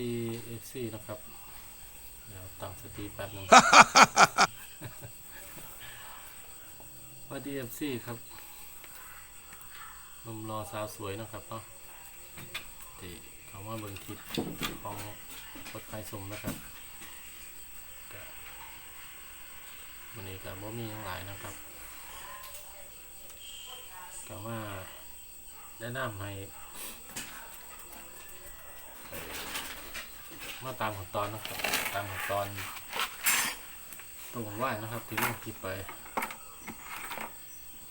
ดีเอฟซีนะครับเดี๋ยวตั้งสติแป๊บหนึง สวัสดีเอฟซีครับหนุ่มรอสาวสวยนะครับเนาะที่คำว่าเบิ่งคลิปของกดไฟสมนะครับก็วันนี้ก็บ่มีหยังหลายนะครับก็ว่าแนะนำให้ไป มาตามขั้นตอนนะครับ ตามขั้นตอนตรงไหวนะครับ ที่ลงคลิปไป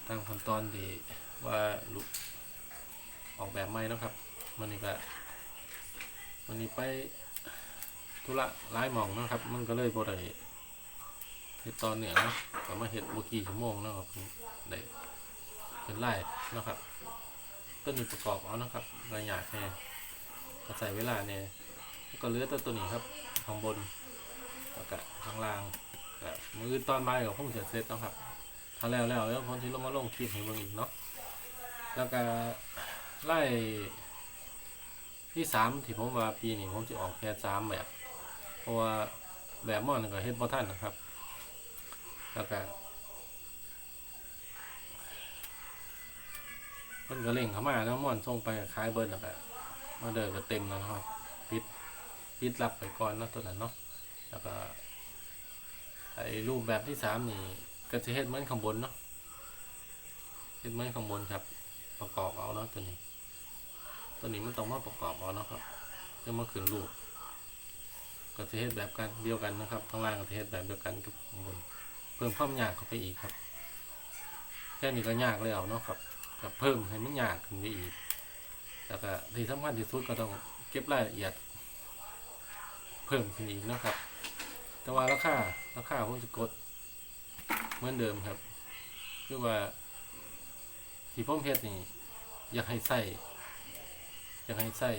ตามขั้นตอนที่ว่าลูกออกแบบใหม่เนาะครับมันนี้ก็มันนี้ไปธุระหลายมองนะครับ มันก็เลยบ่ได้เฮ็ดตอนเนี่ยนะก็มาเฮ็ดบ่กี่ชั่วโมงนะครับได้เป็นไล่นะครับต้นนี้ประกอบเอานะครับระยะแน่ก็ใส่เวลาเนี่ย ก็เหลือแต่ตัวนี้ครับข้างบนแล้วก็ข้างล่างก็มือตอนบ่ายก็คงจเสร็จเนาะครับถ้าแล้วแล้วแล้วคนที่ลงมาลงคลิปให้เบิ่งอีกเนาะแล้วก็ไล่ที่สามที่ผมว่าปีนี้ผมจะออกแค่สามแบบ เพราะว่าแบบม่อนก็เฮ็ดบ่ทันนะครับ แล้วก็เพิ่นก็เร่งเข้ามาแล้วม่อนส่งไปขายเบิร์ดแล้วก็มาเดินก็เต็มแล้วนะครับปิด ปิดรับไปก่อนเนาะตัวนั้นเนาะแล้วก็ไอ้รูปแบบที่สามนี่ก็จะเฮ็ดเหมือนข้างบนเนาะเฮ็ดเหมือนข้างบนครับ ประกอบเอาเนาะตัวนี้ ตัวนี้มันต้องมาประกอบเอาเนาะครับจะมาขึ้นรูปก็จะเฮ็ดแบบกันเดียวกันนะครับข้างล่างก็จะเฮ็ดแบบเดียวกันกับข้างบนเพิ่มความยากเข้าไปอีกครับแค่นี้ก็ยากแล้วเนาะครับกับเพิ่มให้มันยากขึ้นไปอีกแล้วก็ที่สำคัญที่สุดก็ต้องเก็บรายละเอียด เพิ่มขึ้นอีกนะครับ แต่ว่าราคาราคาผมจะกดเหมือนเดิมครับ คือว่าที่ผมเฮ็ดนี่อยากให้ใส่อยากให้ใส่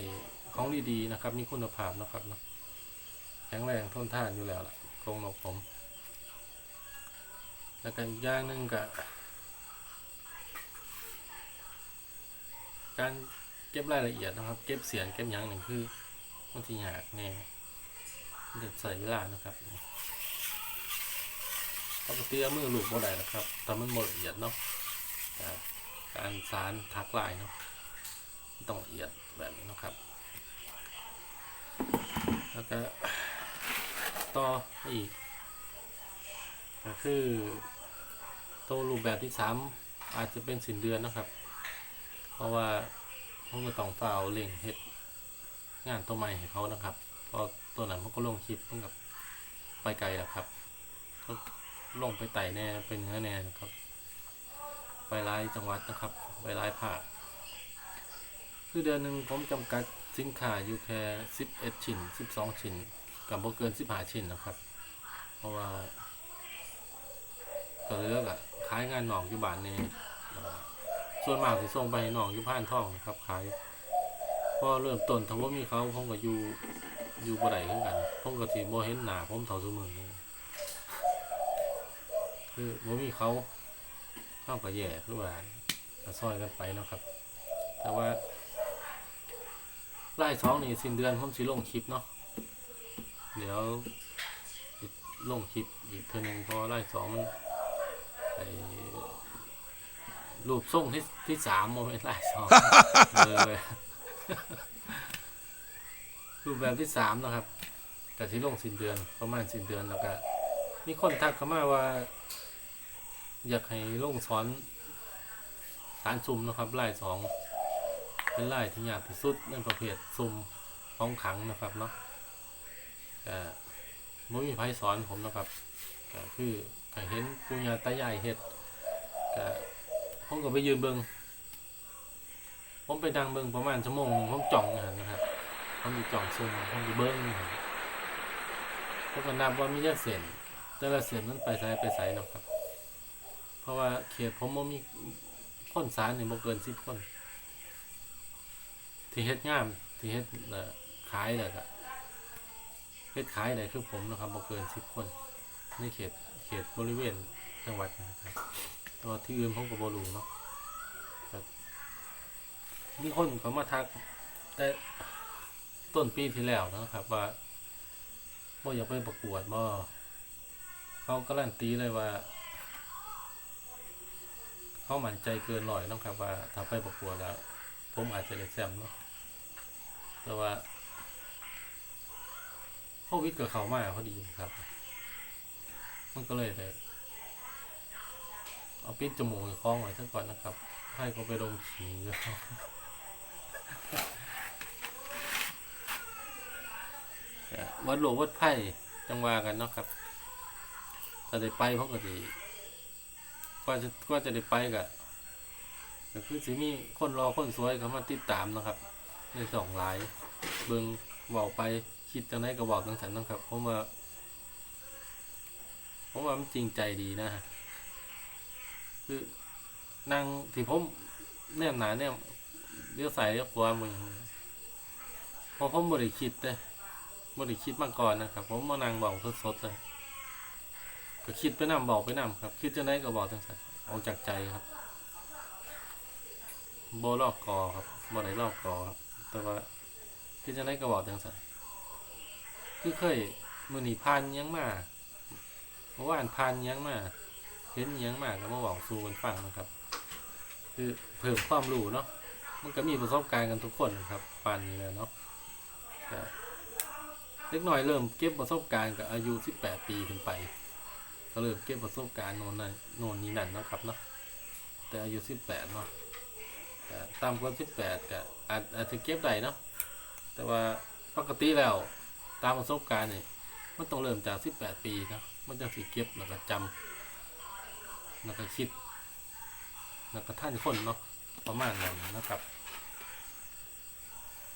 ของดีๆนะครับ มีคุณภาพนะครับเนาะแข็งแรงทนทานอยู่แล้วล่ะกรงนกผม แล้วก็อีกอย่างหนึ่งก็การเก็บรายละเอียดนะครับ เก็บเสียงเก็บยังหนึ่งคือมันที่ยากแน่ มันจะใส่เวลานะครับปกติมือลูกบ่ได้นะครับแต่มันบ่ละเอียดเนาะการสารทักลายเนาะต้องละเอียดแบบนี้นะครับ แล้วก็ต่ออีกก็คือตัวรูปแบบที่สามอาจจะเป็นสินเดือนนะครับ เพราะว่าผมก็ต้องฝ่าเอาเล่งเฮ็ดงานตัวใหม่ให้เขานะครับ พราะตัวนั้นมันก็ลงคลิปเพิ่งกับไปไกลแล้วครับ ก็ลงไปไต่แน่เป็นเนื้อแน่นะครับ ไปหลายจังหวัดนะครับ ไปหลายภาคคือเดือนหนึ่งผมจำกัดสินค้าอยู่แค่สิบเอ็ดชิ้นสิบสองชิ้น กับบ่เกินสิบห้าชิ้นนะครับ เพราะว่าก็เลือกอะขายงานหนองอยู่บ้านนี่แล้วก็ส่วนมากสิส่งไปให้หนองอยู่ผ่านท่องนะครับขายพอเริ่มต้นถ้าว่ามีเขาผมก็อยู่ อยู่บ่ได้คือกันผมก็สิบ่เห็นหน้าผมเท่าซุมื้อนี้คือบ่มีเขาเข้ากับแย่คือว่าก็ซอยกันไปเนาะครับ แต่ว่าไล่สองนี่สิ้นเดือนผมสิลงคลิปเนาะเดี๋ยวสิลงคลิปอีกเทื่อนึงเพอไล่สองมันไอรูปส่งที่ที่สามโมเมนไล่สองเลย รูปแบบที่สามนะครับแต่ที่ลงสิ้นเดือนประมาณสิ้นเดือนแล้วก็มีคนทักเข้ามาว่า อยากให้ลงสอนสารซุ่มนะครับไล่สองเป็นไล่ที่ยากที่สุดในประเภทซุ่มของขังนะครับเนาะแต่ไม่มีไผสอนผมนะครับก็คือก็เห็นปุญญาตายายเฮ็ดก็ผมก็ไปยืนเบิงผมไปดังเบิงประมาณชั่วโมงหนึ่งผมจ่องอยู่หั่นนะครับ ผมมีจ่องซุ่มผมมีเบิ้งอยู่หั่นผมก็นับว่ามีจักเส้นแต่ละเส้นมันไปไสไปไสเนาะครับ เพราะว่าเขตผมบ่มีคนสารนี่บ่เกินสิบคน ที่เฮ็ดงามที่เฮ็ดขายเลยก็เฮ็ดขายได้คือผมนะครับบ่เกินสิบคนในเขตเขตบริเวณจังหวัดนะครับตัวที่อื่นผมก็บ่รู้เนาะมีคนเขามาทักแต่ ต้นปีที่แล้วนะครับ ว่าว่าอยากไปประกวดบ่เขาการันตีเลยว่า เขาหมั่นใจเกินหน่อยนะครับ ว่าถ้าไปประกวดแล้ว ผมอาจจะได้แชมป์เนาะแต่ว่าโควิดกับเขามากพอดีครับ มันก็เลยเลยเอาปิดจมูกคล้องไว้ซะก่อนนะครับ ให้เขาไปดมฉี่ วัดหลวงวัดไผ่จังหวากันเนาะครับถ้าได้ไปเพราะก็ดีก็จะก็จะได้ไปกะก็คือสิมีคนรอคนสวยเขามาติดตามนะครับ ในสองไลน์เบิงบอกไปคิดจังไดก็บอกจังสันนะครับเพราะว่าเพราะว่ามันจริงใจดีนะฮะคือนั่งที่ผมแนมหนาเนี่ยเลี้ยวใส่เลี้ยวขวามึงเพราะผมบริคิดเลย บริคิดมาก่อนนะครับ ผมมานั่งบอกสดๆเลยก็คิดไปนำบอกไปนำครับ คิดจังไดก็บอกจังสันออกจากใจครับโบลอกกอครับโบไหนลอกกอครับ แต่ว่าคิดจังไดก็บอกจังสันคือเคยมือหนีพานยังมาเมื่อวานพานอิหยังมาเห็นยังมาก็มาบอกสู่กันฟังนะครับ คือเพิ่มความรู้เนาะมันก็มีประสบการณ์กันทุกคนครับปานนี้แล้วเนาะ เล็กน้อยเริ่มเก็บประสบการณ์กับอายุ 18 ปีขึ้นไป ก็เริ่มเก็บประสบการณ์โน่นนั่นโน่นนี่นั่นนะครับเนาะแต่อายุ 18 เนาะก็ต่ำกว่า 18ก็อาจอาจจะเก็บได้เนาะแต่ว่าปกติแล้วตามประสบการณ์นี่มันต้องเริ่มจาก 18 ปีนะมันจะสิเก็บแล้วก็จำแล้วก็คิดแล้วก็ท่านคนเนาะประมาณนั้นนะครับ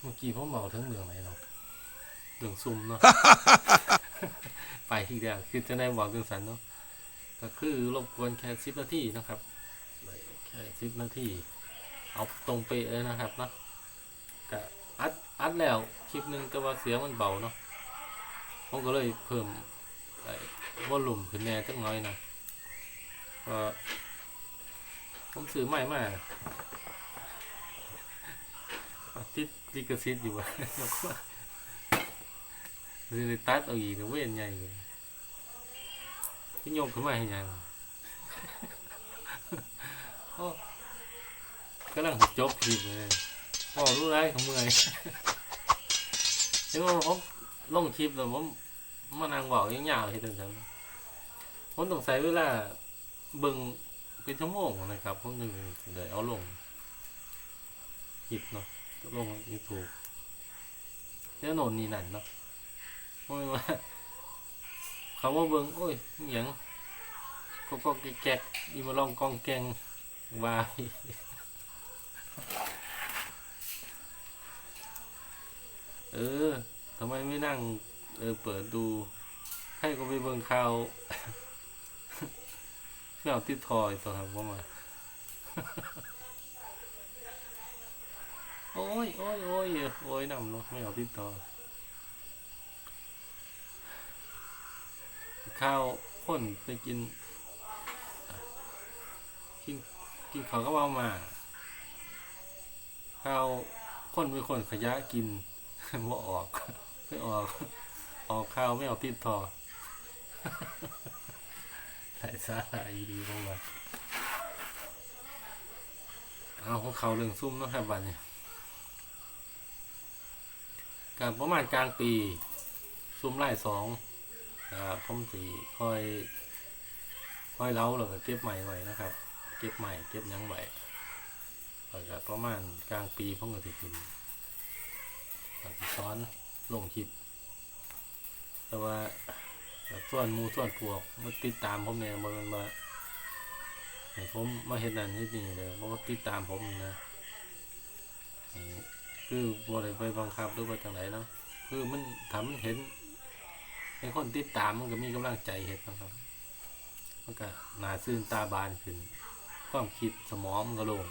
เมื่อกี้ผมบอกถึงเรื่องไหนเนาะ เรื่องซุ่มเนาะไปอีกแล้วคือจะได้บอกเรื่องสันเนาะก็คือรบกวนแค่สิบนาทีนะครับแค่สิบนาทีเอาตรงเป๊ะเลยนะครับนะก็อัดอัดแล้วคลิปหนึ่งแต่ว่าเสียงมันเบาเนาะผมก็เลยเพิ่มวอลลุ่มขึ้นแน่จักหน้อยนะก็ผมซื้อใหม่มาติดลิขสิทธิ์อยู่วะ ซื้อตัดเอาอีกนะเว้นใหญ่พี่โยกขึ้นมาให้ยังกำลังจบคลิปเลยพอรู้ไรของมื่อยเดี๋ยวผมลงคลิปแล้วผมมานั่งบอกยังยาวๆให้ถึงฉันผมต้องใช้เวลาเบิ่งเป็นชั่วโมงนะครับผมถึงเลยวเอาลงคลิปเนาะลงยูทูบแล้วโน่นนี่นั่นเนาะ เพราะว่าเขาว่าเบิ่งโอ้ยอหย่างก็ก็แกะอีมาลองกองแกงวายเออทำไมไม่นั่ง เออ เปิดดู ให้ก็ไปเบิ่งข่าวไม่เอาติดทอยตัวครับว่ามา โอ้ยโอ้ยโอ้ยโอ้ยนำเนาะไม่เอาติดทอ ข้าวคนไปกินกินกินเขาก็เอามาข้าวคนเป็นคนขยะกินว่าออกไม่ออกออกข้าวไม่เอาติดทอใส่สาหร่ายดีมากเลยเอาของเขาเรื่องซุ่มนะครับวันนี้การประมาณกลางปี ซุ่มไล่สอง นะครับผมสีค่อย ค่อยเล้าแล้วก็เก็บใหม่ไว้นะครับ เก็บใหม่เก็บยังไว้แล้วก็ประมาณกลางปีผมก็จะกินแล้วก็ซ้อนลงคลิป แต่ว่าส่วนมูส่วนพวกมาติดตามผมเนี่ยมันมาให้ผมมาเห็นนั่นเห็นนี่เลยเพราะว่าติดตามผมนะคือบัวเลยไปบังคับหรือว่าจังไหนเนาะคือมันทำมันเห็น ให้คนติดตามมันก็มีกำลังใจเห็นนะครับ มันก็หนาซื่นตาบานขึ้น ความคิดสมองมันก็ลง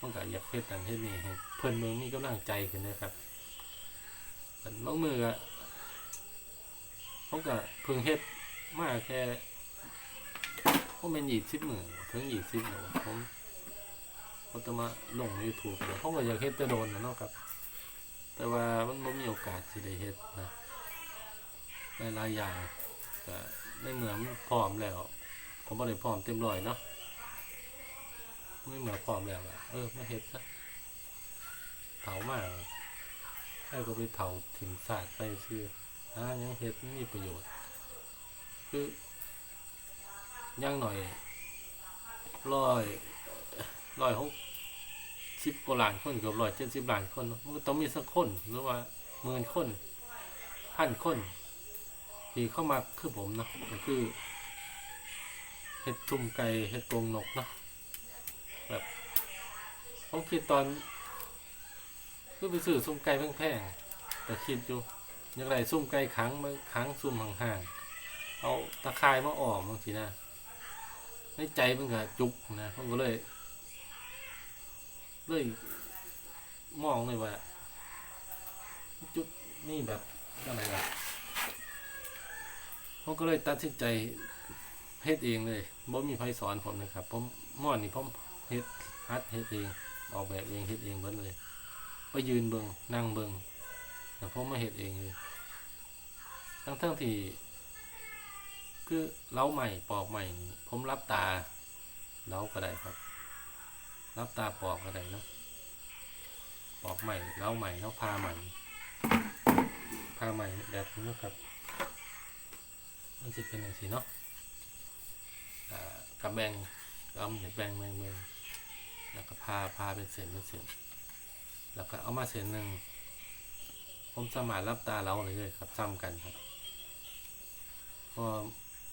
มันก็อยากเฮ็ดนั่นเฮ็ดนี่ให้เพื่อนเมืองมีกำลังใจขึ้นนะครับแต่บางมือก็ผมก็เพิ่งเฮ็ดมาแค่ผมเป็นหยี่สิบหมื่นถึงหยี่สิบหมื่นผมผมจะมาลงยูทูบผมก็อยากเฮ็ดจะโดนนะเนาะครับ แต่ว่ามันบ่มีโอกาสสิได้เฮ็ดนะ หลายๆอย่างก็ในเมื่อมันพร้อมแล้วก็บ่ได้พร้อมเต็มร้อยเนาะไม่เหมื่อพร้อมแล้วอะเออมาเฮ็ดซะเฒ่ามากให้ก็ไปเฒ่าถิ่มศาสตร์ไปซื่อหาหยังเฮ็ดมันมีประโยชน์ คือย่างหน่อยร้อยร้อยหกสิบกว่าล้านคนเกือบร้อยเจ็ดสิบล้านคนมันต้องมีสักคนหรือว่าหมื่นคนพันคน ที่เข้ามาคือผมเนาะก็คือเห็ดตุ่มไก่เห็ดกรงนกเนาะแบบผมคิดตอนคือไปซื้อซุ่มไก่แพงๆแต่คิดอยู่อยังไรซุ่มไก่ขังมาขังซุ่มห่างๆเอาตะข่ายมาออกบางทีนะในใจมันก็จุกนะผมก็เลยเลยมองเลยว่าจุดนี่แบบอะไรล่ะ ผมก็เลยตัดสินใจเฮ็ดเองเลยบ่มีใครสอนผมนะครับผมม่อนนี่ผมเฮ็ดฮัดเฮ็ดเองออกแบบเองเฮ็ดเองเบิดเลยไปยืนเบิงนั่งเบิงแต่ผมมาเฮ็ดเองเลยทั้งทั้งที่คือเล้าใหม่ปอกใหม่ผมรับตาเล้าก็ได้ครับ รับตาปอกก็ได้เนาะปอกใหม่เล้าใหม่เนาะพาใหม่พาใหม่แบบนี้นะครับ มันจะเป็นอย่างสีเนาะกับแบงเอาเหยียดแบงแบงแบงแล้วก็พาพาเป็นเส้นเป็นเส้นแล้วก็เอามาเส้นหนึ่งผมสามารถรับตาเราเลยครับซ้ำกันครับเพราะ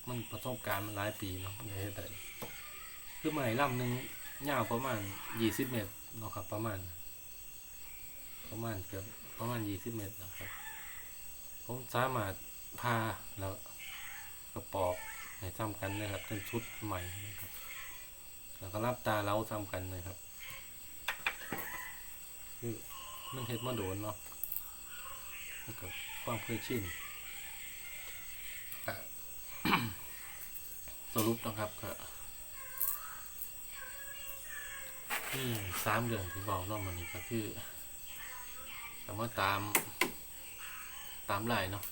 มันประสบการณ์มันหลายปีเนาะมันก็เฮ็ดได้คือใหม่ลำหนึ่งยาวประมาณยี่สิบเมตรเนาะครับ ประมาณ ประมาณเกือบประมาณยี่สิบเมตรนะครับ ผมสามารถพาแล้ว กระปอกให้ซ้ำกันนะครับเป็นชุดใหม่นะครับ แล้วก็รับตาเราซ้ำกันนะครับคือมันเฮ็ดมาโดนเนาะแล้วก็ความเคยชินสรุปนะครับก็นี่สามเรื่องที่บอกเนอกมันนี่ก็คือก็มาตามตามไล่เนาะ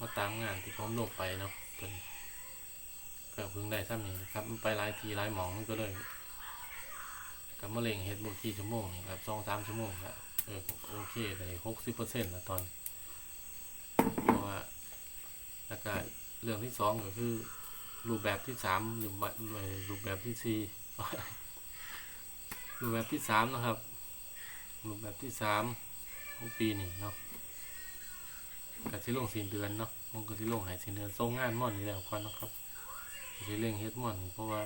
มาตามงานที่ผมลงไปเนาะเป็นก็เพิ่งได้ซ้ำนี้ครับมันไปหลายทีหลายหมองมันก็เลยกับมะเร็งเฮ็ดบุกี่ชั่วโมงนี่ครับสองสามชั่วโมงล้วเออโอเคได้หกสิบเปอร์เซ็นต์ล้วตอนเพราะว่าแล้วก็เรื่องที่สองก็คือ รูปแบบที่สามหรือบัดรูปแบบที่สี่รูปแบบที่สามนะครับ รูปแบบที่สามของปีนี้เนาะ กับที่ลงสี่เดือนเนาะมันก็ที่ลงหายสี่เดือนส่งงานม่อนนี่แล้วก่อนนะครับที่เร่งเฮ็ดม่อนเพราะว่า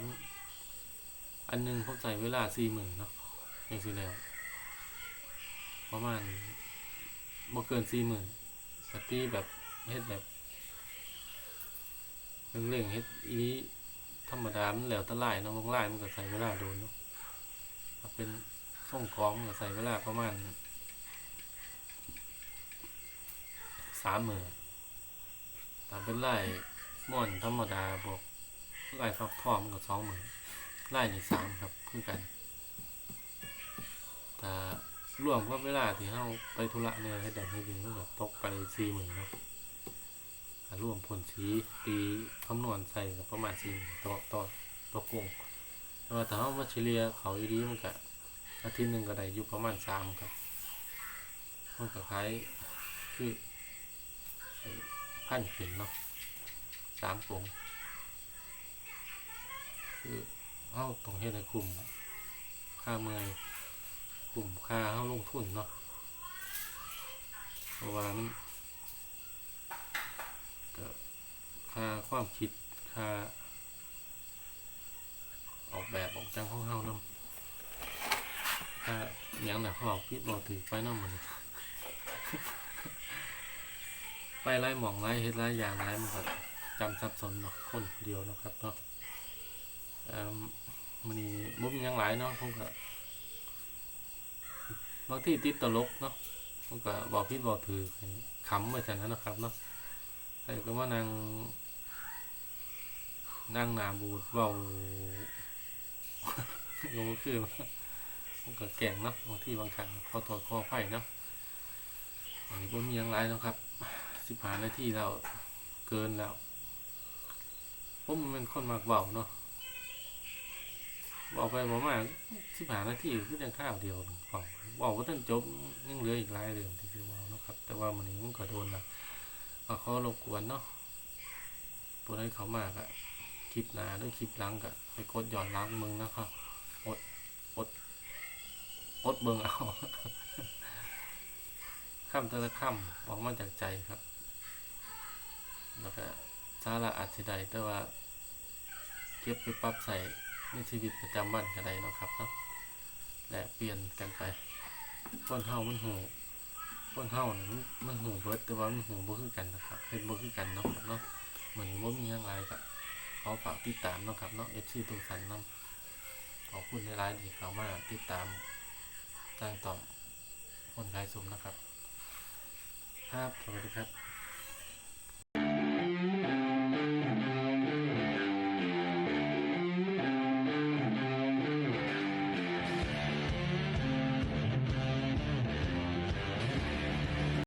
อันหนึงผมใส่เวลาสี่หมื่นเนาะอย่างสี่แล้วประมาณบ่เกินสี่หมื่นแต่ตีแบบเฮ็ดแบบเรื่องเร่งเฮ็ดอีธรรมดามันแล้วแตะไลเนาะบางไลมันก็ใส่เวลาโดนเนาะเป็นส่งกองมันก็ใส่เวลาประมาณ สามมือถ้าเป็นไล่ม่อนธรรมดาบอกไล่ฟักทองมันก็สองมือไล่นี่สามครับคือกันแต่รวมกับเวลาที่เฮาไปธุระเนี่ยให้ดังให้ดีมันก็ตกไปสี่หมื่นเนาะรวมผลสีปีคำนวณใส่ก็ประมาณสี่ต่อต่อต่อกงแต่ว่าถ้าเอามาเฉลี่ยเขาอยู่ดีมันก็อาทิตย์หนึ่งก็ได้อยู่ประมาณสามครับมันก็คล้ายคือ พันขึ้นเนาะสามกงคือเอาต้องเฮ็ดให้คุ้มค่าเมื่อยคุ้มค่าเอาลงทุนเนาะเพราะว่ามันก็ค่าความคิดค่า ออกแบบออกจังของเฮานำค่าอย่างน่ะเขาออกพิดบ่ถือไปนำมัน ไปไล่หมองไล่เฮ็ดไล่ยางไล่มันก็จำสับสนเนาะคนเดียวนะครับเนาะเอ่มื้อนี้บ่มีหยังหลายเนาะผมก็บางที่ติดตลกเนาะผมก็บอกผิดบอกถือขำไปซั่นั้นนะครับเนาะใครก็มานั่งนั่งหนาบูดเบาโอ้คือโอ้ผมก็แก่งเนาะบางที่บางครั้งขอโทษขออภัยเนาะอันนี้ผมมีอย่างไรเนาะครับ สิบหานาทีแล้ว เกินแล้วผมเป็นคนมากเบาเนาะบอกไปบอกมาสิบหานาทีคือยังข้าวเดียวเบาบอกว่าท่านจบยังเหลืออีกหลายเรื่องที่คือเว่านะครับ แต่ว่ามันนี้มันก็โดนละก็ขอรบกวนเนาะตัวนั้เขามากอะคลิปหน้าด้วยคลิปหลังกะไปกดหย่อนล้างมึงนะครับอดอดอดเบิงเอาคำแต่ละคำบอกมาจากใจครับ แล้วก็สาระอาจสิได้แต่ว่า เก็บไปปรับใส่ในชีวิตประจำวันก็ได้เนาะครับเนาะแลกเปลี่ยนกันไปคนเฮามันหูคนเฮามันมันหูเบิดแต่ว่ามันหูบ่คือกันนะครับเฮ็ดบ่คือกันเนาะครับเนาะเหมือนบ่มีหยังหลายก็ขอฝากติดตามเนาะครับเนาะ FC ทุกท่านเนาะขอบคุณในไลน์ที่เข้ามาติดตามจ้งต่อคนขายสมนะครับ ครับ สวัสดีครับ